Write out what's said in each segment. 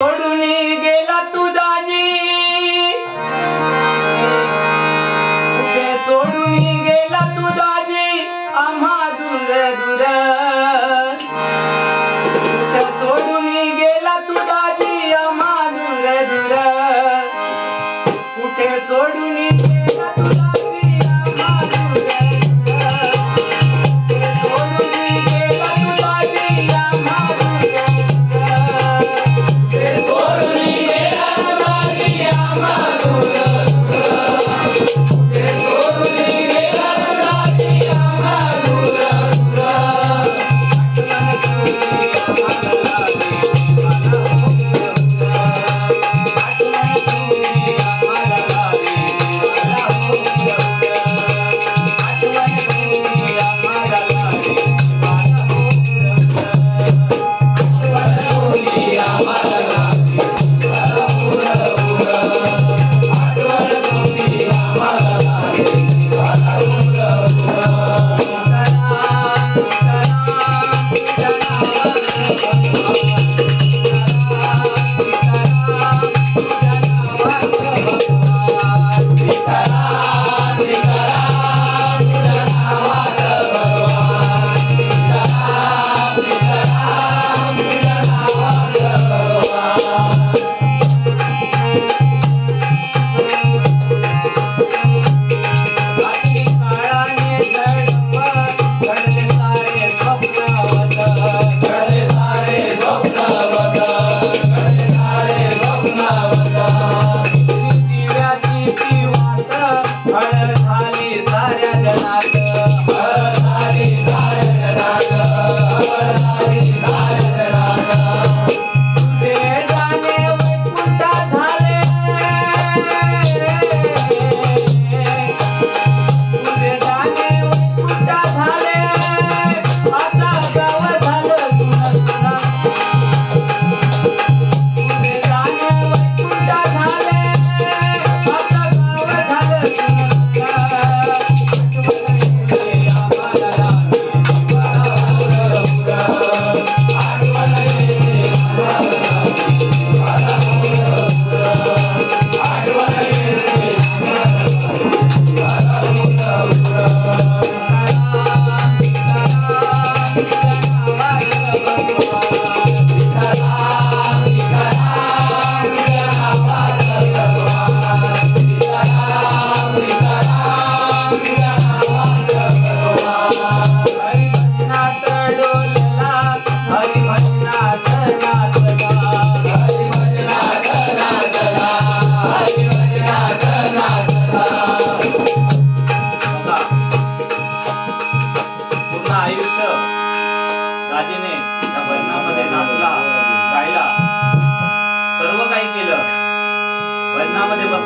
सोडून गेला तुझाजी सोडून गेला तुझाजी आम्हा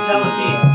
Pelosi.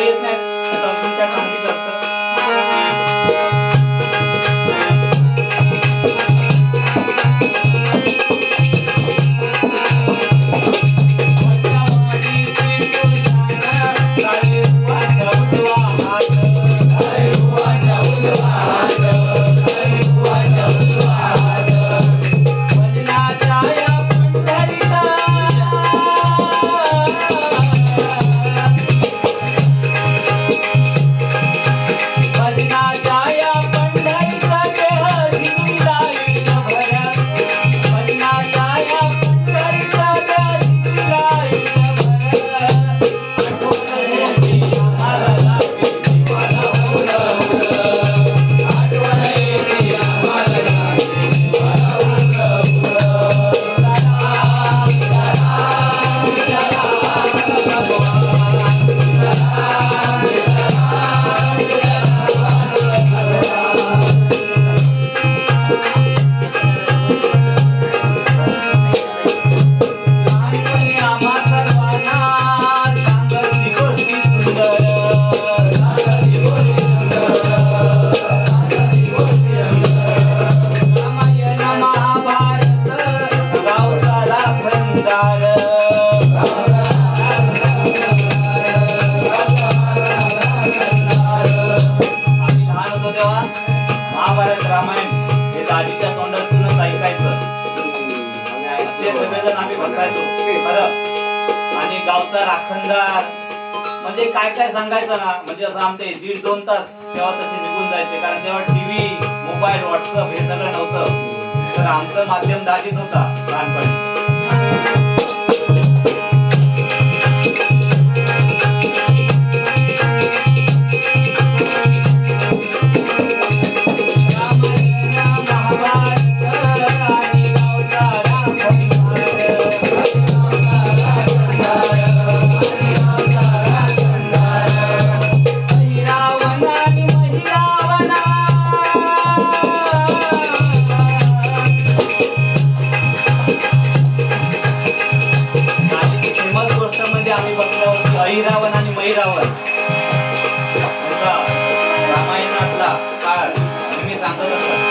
येत नाही. तुमच्या काळजी जास्त गावचा राखणदार. म्हणजे काय काय सांगायचं ना म्हणजे असं आमचे दीड दोन तास तेव्हा तसे निघून जायचे. कारण तेव्हा टीव्ही मोबाईल व्हॉट्सअप हे सगळं नव्हतं. तर आमचं माध्यम दाजीच होता लहानपणी. 大哥的粉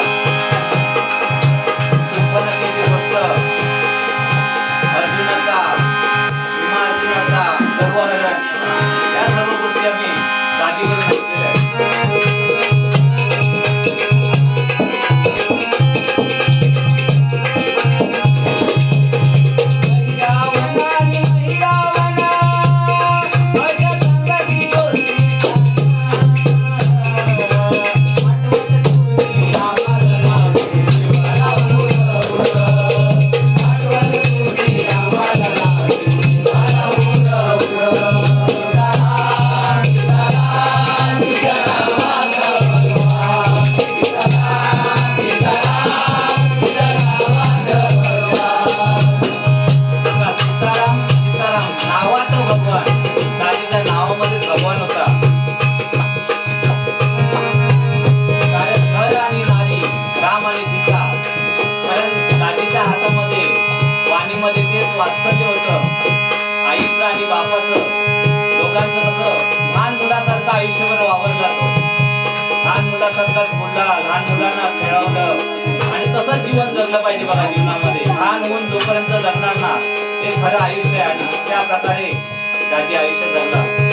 वाणीमध्ये होतं आईचं आणि बापाचं लोकांचं तसं लहान मुलासारखं आयुष्यभर वावरला जातो. लहान मुलासारखाच बोलला लहान मुलांना खेळवलं. आणि तसंच जीवन जगलं पाहिजे बघा जीवनामध्ये. लहान होऊन जोपर्यंत जगणार ना ते खरं आयुष्य आहे. आणि त्या प्रकारे त्याचे आयुष्य जगला.